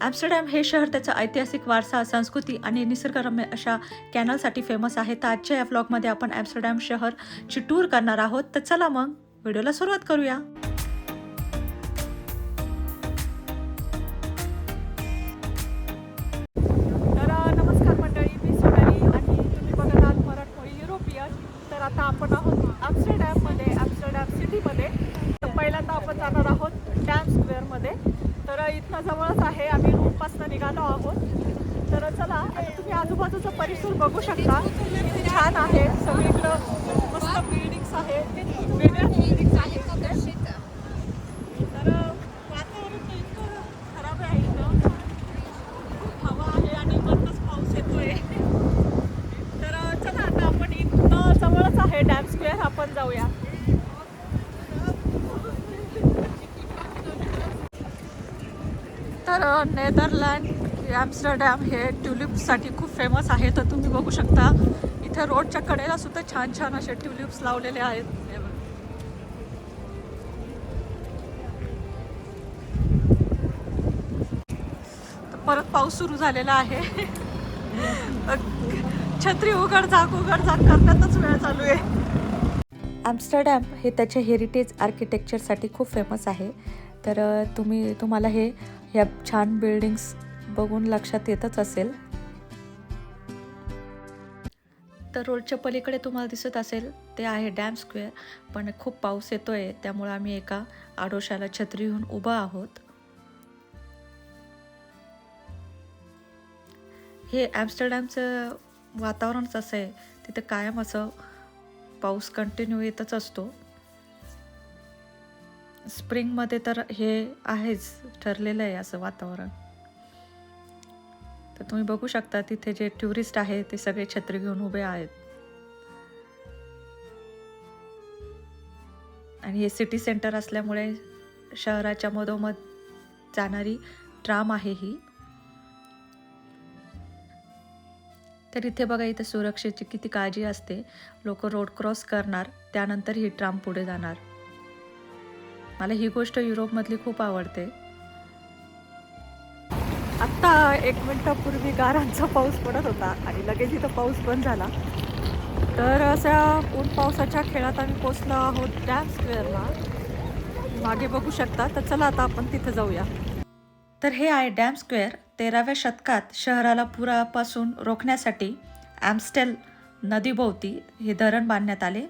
Amsterdam हे शहर त्याचा ऐतिहासिक वारसा संस्कृती आणि निसर्गरम्य अशा कॅनलसाठी फेमस आहे. तर आजच्या या व्लॉगमध्ये आपण ॲम्स्टरडॅम शहरची टूर करणार आहोत. तर चला मग व्हिडिओला सुरुवात करूया. तर नमस्कार मंडळी मी सोनाली आणि तुम्ही बघत आहात मराठमोळी युरोपियन. तर आता आपण आहोत ॲम्स्टरडॅममध्ये ॲम्स्टरडॅम सिटीमध्ये. तर पहिल्यांदा आपण जाणार आहोत डॅम स्क्वेअरमध्ये तर इथनं जवळच आहे. आम्ही रूमपासून निघालो आहोत. तर चला तुम्ही आजूबाजूचा परिसर बघू शकता. किती छान आहे. सगळीकडं मस्त बिल्डिंग्स आहेत. वेगळ्या बिल्डिंग्स आहेत इथे. तर अ, वातावरण तर इतकं खराब आहे इथं खूप हवा आहे आणि मधनच पाऊस येतोय तर अ, चला आता आपण इथनं जवळच आहे डॅम स्क्वेअर आपण जाऊया तर अ, नेदरलँड ॲम्स्टरडॅम हे ट्युलिप्ससाठी खूप फेमस आहे तर तुम्ही बघू शकता. इथे रोडच्या कडेला सुद्धा छान छान असे ट्युलिप्स लावलेले आहेत. परत पाऊस सुरू झालेला आहे. छत्री उघड झाक उघड झाक करण्यातच वेळ चालू आहे. ॲम्स्टरडॅम हे त्याच्या हेरिटेज आर्किटेक्चरसाठी खूप फेमस आहे. तर तुम्ही तुम्हाला हे ह्या छान बिल्डिंग्स बघून लक्षात येतच असेल. तर रोडच्या पलीकडे तुम्हाला दिसत असेल ते आहे डॅम स्क्वेअर पण खूप पाऊस येतो आहे त्यामुळे आम्ही एका आडोशाला छत्री घेऊन उभा आहोत. हे ॲम्स्टरडॅमचं वातावरणच असं आहे तिथं कायम असं पाऊस कंटिन्यू येतच असतो. स्प्रिंगमध्ये तर हे आहेच ठरलेलं आहे असं वातावरण. तर तुम्ही बघू शकता तिथे जे टुरिस्ट आहे ते सगळे छत्री घेऊन उभे आहेत. आणि हे सिटी सेंटर असल्यामुळे शहराच्या मधोमध जाणारी ट्राम आहे ही. तर इथे बघा इथे सुरक्षेची किती काळजी असते. लोक रोड क्रॉस करणार त्यानंतर ही ट्राम पुढे जाणार. मला ही गोष्ट युरोपमधली खूप आवडते. आत्ता एक मिनिटापूर्वी गारांचा पाऊस पडत होता आणि लगेच इथं पाऊस बंद झाला. तर अशा ऊन पावसाच्या खेळात आम्ही पोचलो आहोत डॅम स्क्वेअरला मागे बघू शकता तर चला आता आपण तिथं जाऊया. तर हे आहे डॅम स्क्वेअर तेराव्या शतकात शहराला पुरापासून रोखण्यासाठी ॲम्स्टेल नदीभोवती हे धरण बांधण्यात आले.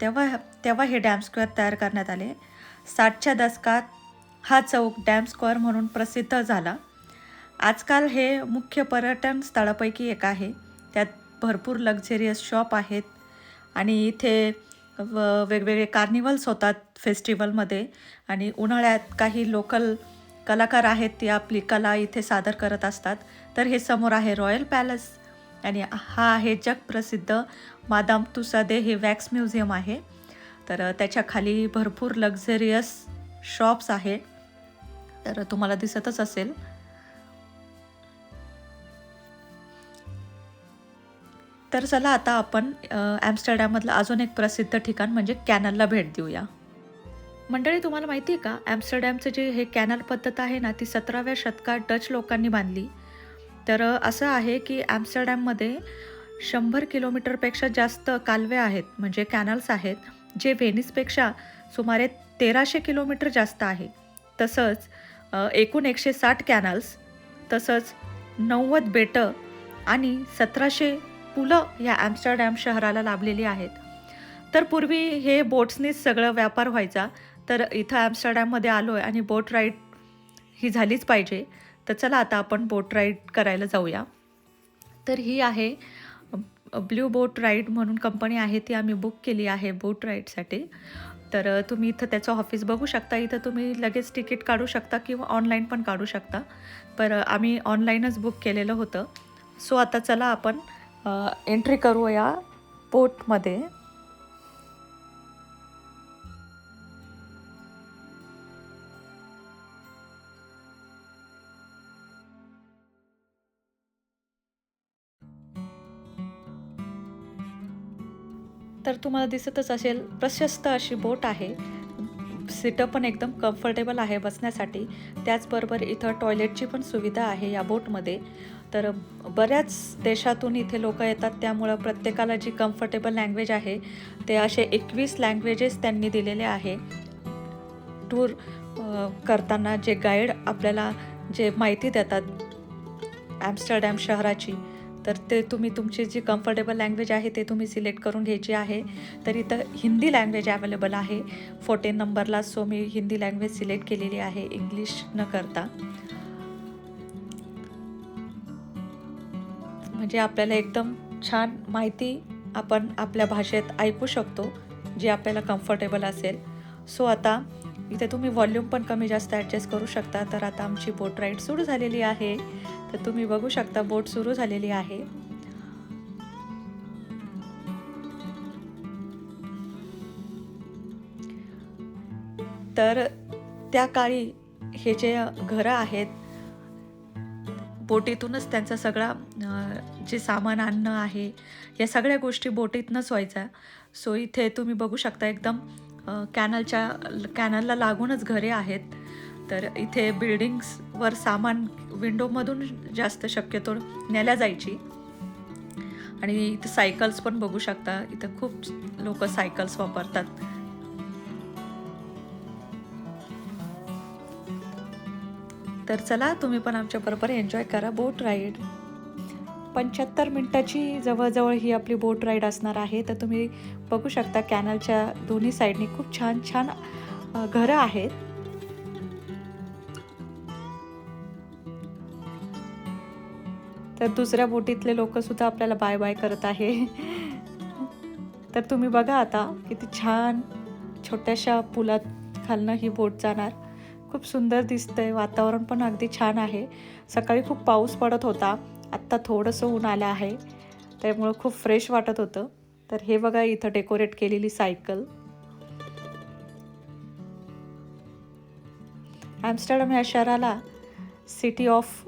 तेव्हा तेव्हा हे डॅम स्क्वेअर तयार करण्यात आले. साठच्या दशकात हा चौक डॅम स्क्वेअर म्हणून प्रसिद्ध झाला. आजकाल हे मुख्य पर्यटन स्थळापैकी एक आहे. त्यात भरपूर लक्झरियस शॉप आहेत आणि इथे व- वेगवेगळे कार्निवल्स होतात फेस्टिवलमध्ये आणि उन्हाळ्यात काही लोकल कलाकार आहेत ते आपली कला इथे सादर करत असतात. तर हे समोर आहे रॉयल पॅलेस आणि हा आहे जगप्रसिद्ध मादाम तुसादे हे वॅक्स म्युझियम आहे. तर त्याच्याखाली भरपूर लक्झरियस शॉप्स आहे. तर तुम्हाला दिसतच असेल. तर चला आता आपण ॲम्स्टरडॅममधलं अजून एक प्रसिद्ध ठिकाण म्हणजे कॅनलला भेट देऊया. मंडळी तुम्हाला माहिती आहे का? ॲम्स्टरडॅमचं जे हे कॅनल पद्धत आहे ना ती सतराव्या शतकात डच लोकांनी बांधली. तर असं आहे की ॲम्स्टरडॅममध्ये शंभर किलोमीटरपेक्षा जास्त कालवे आहेत म्हणजे कॅनल्स आहेत. जे व्हेनिसपेक्षा सुमारे तेराशे किलोमीटर जास्त आहे. तसंच एकूण एकशे साठ कॅनल्स तसंच नव्वद बेटं आणि सतराशे पुलं या ॲम्स्टरडॅम शहराला लाभलेली आहेत. तर पूर्वी हे बोट्सनीच सगळं व्यापार व्हायचा तर इथं ॲम्स्टरडॅममध्ये आलो आहे आणि बोट राईड ही झालीच पाहिजे. तर चला आता आपण बोट राईड करायला जाऊया. तर ही आहे ब्ल्यू बोट राईड म्हणून कंपनी आहे ती आम्ही बुक केली आहे बोट राईडसाठी तर तुम्ही इथं त्याचं ऑफिस बघू शकता. इथं तुम्ही लगेच तिकीट काढू शकता किंवा ऑनलाईन पण काढू शकता. पर आम्ही ऑनलाईनच बुक केलेलं होतं. सो आता चला आपण एंट्री करूया बोटमध्ये तर तुम्हाला दिसतच असेल प्रशस्त अशी बोट आहे. सीटं पण एकदम कम्फर्टेबल आहे बसण्यासाठी. त्याचबरोबर इथं टॉयलेटची पण सुविधा आहे या बोटमध्ये. तर बऱ्याच देशातून इथे लोक येतात त्यामुळं प्रत्येकाला जी कम्फर्टेबल लँग्वेज आहे ते असे एकवीस लँग्वेजेस त्यांनी दिलेले आहे. टूर करताना जे गाईड आपल्याला जे माहिती देतात ॲम्स्टरडॅम शहराची तर ते तुम्ही तुमची जी कम्फर्टेबल लँग्वेज आहे ते तुम्ही सिलेक्ट करून घ्यायची आहे. तर इथं हिंदी लँग्वेज अवेलेबल आहे. फोर्टीन नंबरला सो मी हिंदी लँग्वेज सिलेक्ट केलेली आहे इंग्लिश न करता. म्हणजे आपल्याला एकदम छान माहिती आपण आपल्या भाषेत ऐकू शकतो जी आपल्याला कम्फर्टेबल असेल. सो आता इथे तुम्ही व्हॉल्यूम पण कमी जास्त ॲडजस्ट करू शकता. तर आता आमची बोट राईड सुरू झालेली आहे. तर तुम्ही बघू शकता बोट सुरू झालेली आहे. तर त्या काळी हे जे घरं आहेत बोटीतूनच त्यांचा सगळा जे सामान आणणं आहे या सगळ्या गोष्टी बोटीतनंच व्हायच्या. सो इथे तुम्ही बघू शकता एकदम कॅनलच्या कॅनलला लागूनच घरे आहेत. तर इथे बिल्डिंग्सवर सामान विंडोमधून जास्त शक्यतो नेल्या जायची. आणि इथं सायकल्स पण बघू शकता. इथं खूप लोक सायकल्स वापरतात. तर चला तुम्ही पण आमच्याबरोबर एन्जॉय करा. बोट राईड पंच्याहत्तर मिनटाची जवळजवळ ही आपली बोट राईड असणार आहे. तर तुम्ही बघू शकता कॅनलच्या दोन्ही साईडनी खूप छान छान घरं आहेत. तर दुसऱ्या बोटीतले लोक सुद्धा आपल्याला बाय बाय करत आहे. तर तुम्ही बघा आता किती छान छोट्याशा पुलात खालनं ही बोट जाणार. खूप सुंदर दिसतंय वातावरण पण अगदी छान आहे. सकाळी खूप पाऊस पडत होता. आत्ता थोडंसं ऊन आलं आहे. त्यामुळं खूप फ्रेश वाटत होतं. तर हे बघा इथं डेकोरेट केलेली सायकल ॲम्स्टरडम या शहराला सिटी ऑफ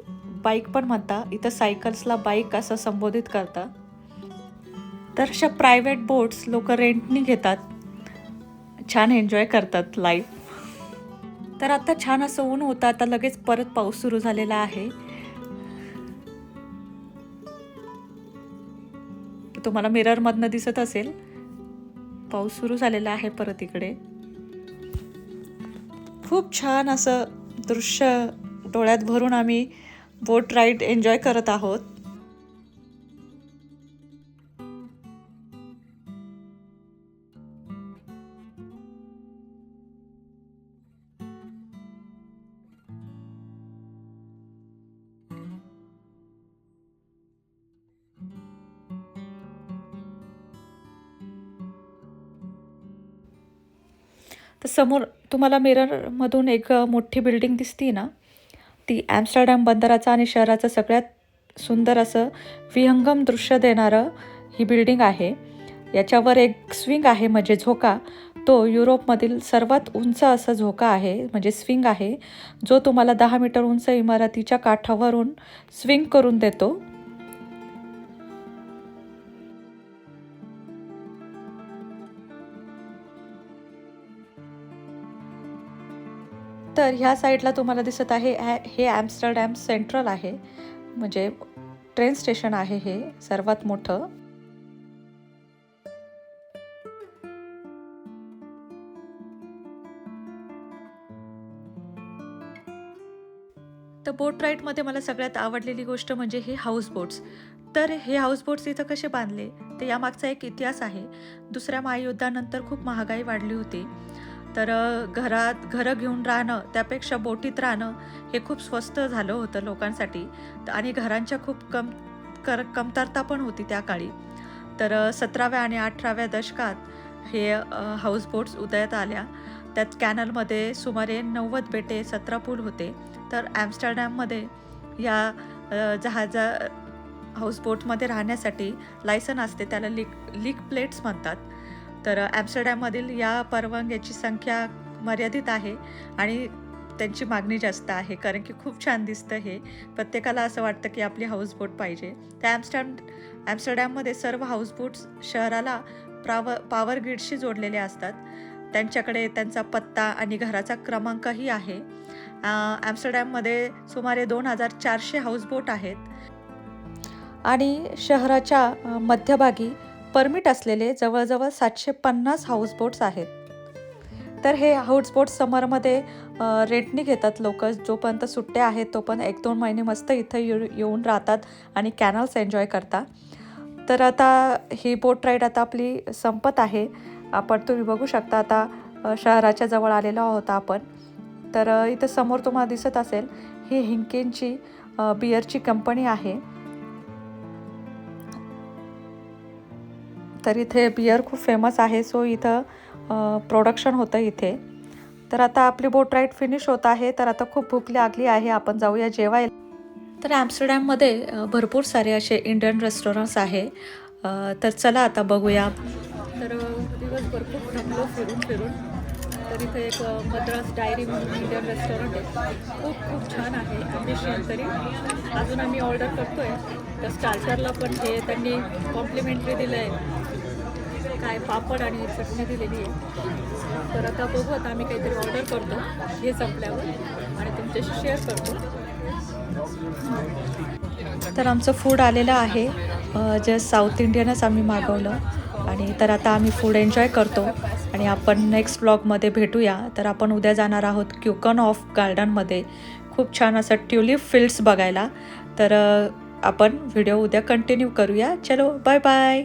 बाईक पण म्हणता. इथं सायकल्सला बाईक असं संबोधित करता. तर अशा प्रायव्हेट बोट्स लोक रेंटनी घेतात. छान एन्जॉय करतात लाईफ तर आता छान असं ऊन होतं. आता लगेच परत पाऊस सुरू झालेला आहे. तुम्हाला मिररमधनं दिसत असेल. पाऊस सुरू झालेला आहे परत इकडे. खूप छान असं दृश्य डोळ्यात भरून आम्ही बोट राईड एन्जॉय करत आहोत. तर समोर तुम्हाला मिररमधून एक मोठी बिल्डिंग दिसती ना ती ॲम्स्टरडॅम बंदराचा आणि शहराचं सगळ्यात सुंदर असं विहंगम दृश्य देणारं ही बिल्डिंग आहे. याच्यावर एक स्विंग आहे म्हणजे झोका. तो युरोपमधील सर्वात उंच असा झोका आहे म्हणजे स्विंग आहे जो तुम्हाला दहा मीटर उंच इमारतीच्या काठावरून स्विंग करून देतो. तर ह्या साईडला तुम्हाला दिसत आहे हे ॲम्स्टरडॅम सेंट्रल आहे. म्हणजे ट्रेन स्टेशन आहे हे सर्वात मोठं. तर बोट राईडमध्ये मला सगळ्यात आवडलेली गोष्ट म्हणजे हे हाऊस बोट्स तर हे हाऊस बोट्स इथं कसे बांधले? तर यामागचा एक इतिहास आहे. दुसऱ्या महायुद्धानंतर खूप महागाई वाढली होती. तर घरात घरं घेऊन राहणं त्यापेक्षा बोटीत राहणं हे खूप स्वस्त झालं होतं लोकांसाठी. आणि घरांच्या खूप कम कर कमतरता पण होती त्या काळी. तर सतराव्या आणि अठराव्या दशकात हे हाऊसबोट्स उदयात आल्या. त्यात कॅनलमध्ये सुमारे नव्वद बेटे सतरा पूल होते. तर ॲम्स्टरडॅममध्ये या जहाजा हाऊसबोटमध्ये राहण्यासाठी लायसन असते. त्याला लिक लिक प्लेट्स म्हणतात. तर ॲम्स्टरडॅममधील या परवानग्याची संख्या मर्यादित आहे आणि त्यांची मागणी जास्त आहे कारण की खूप छान दिसतं हे. प्रत्येकाला असं वाटतं की आपली हाऊसबोट पाहिजे. त्या ॲम्स्टॅम ॲम्स्टरडॅममध्ये सर्व हाऊसबोट्स शहराला प्राव पॉवर ग्रीडशी जोडलेले असतात. त्यांच्याकडे त्यांचा पत्ता आणि घराचा क्रमांकही आहे. ॲम्स्टरडॅममध्ये सुमारे दोन हजार चारशे हाऊसबोट आहेत. आणि शहराच्या मध्यभागी परमिट असलेले जवळजवळ सातशे पन्नास हाऊसबोट्स आहेत. तर हे हाऊसबोट समरमध्ये रेंटने घेतात लोक. जोपर्यंत सुट्ट्या आहेत तो पण एक दोन महिने मस्त इथं येऊ येऊन राहतात आणि कॅनल्स एन्जॉय करतात. तर आता ही बोट राईड आता आपली संपत आहे. आपण तुम्ही बघू शकता आता शहराच्या जवळ आलेलो आहोत आपण. तर इथं समोर तुम्हाला दिसत असेल ही हिंकेनची बिअरची कंपनी आहे. तर इथे बिअर खूप फेमस आहे. सो इथं प्रोडक्शन होतं इथे. तर आता आपली बोट राईड फिनिश होत आहे. तर आता खूप भूक लागली आहे. आपण जाऊया जेवायला. तर ॲम्स्टरडॅममध्ये भरपूर सारे असे इंडियन रेस्टॉरंट्स आहे. तर चला आता बघूया. तर दिवस भरपूर खूप थांबलो फिरून फिरून. तर इथे एक मद्रास डायरी म्हणून इंडियन रेस्टॉरंट आहे. खूप खूप छान आहे. ॲम्बिशियन तरी अजून आम्ही ऑर्डर करतो आहे तर स्टार्टरला पण हे त्यांनी कॉम्प्लिमेंटरी दिलं आहे काय पापड आणि चटणी दिलेली आहे. तर आता बघू आता आम्ही काहीतरी ऑर्डर करतो. हे संपल्यावर आणि तुमच्याशी शेअर करतो. तर आमचं फूड आलेलं आहे. जे साऊथ इंडियनच आम्ही मागवलं. आणि तर आता आम्ही फूड एन्जॉय करतो. आणि आपण नेक्स्ट ब्लॉगमध्ये भेटूया. तर आपण उद्या जाणार आहोत क्युकन ऑफ गार्डनमध्ये खूप छान असं ट्युलिप फील्ड्स बघायला. तर आपण व्हिडिओ उद्या कंटिन्यू करूया. चलो बाय बाय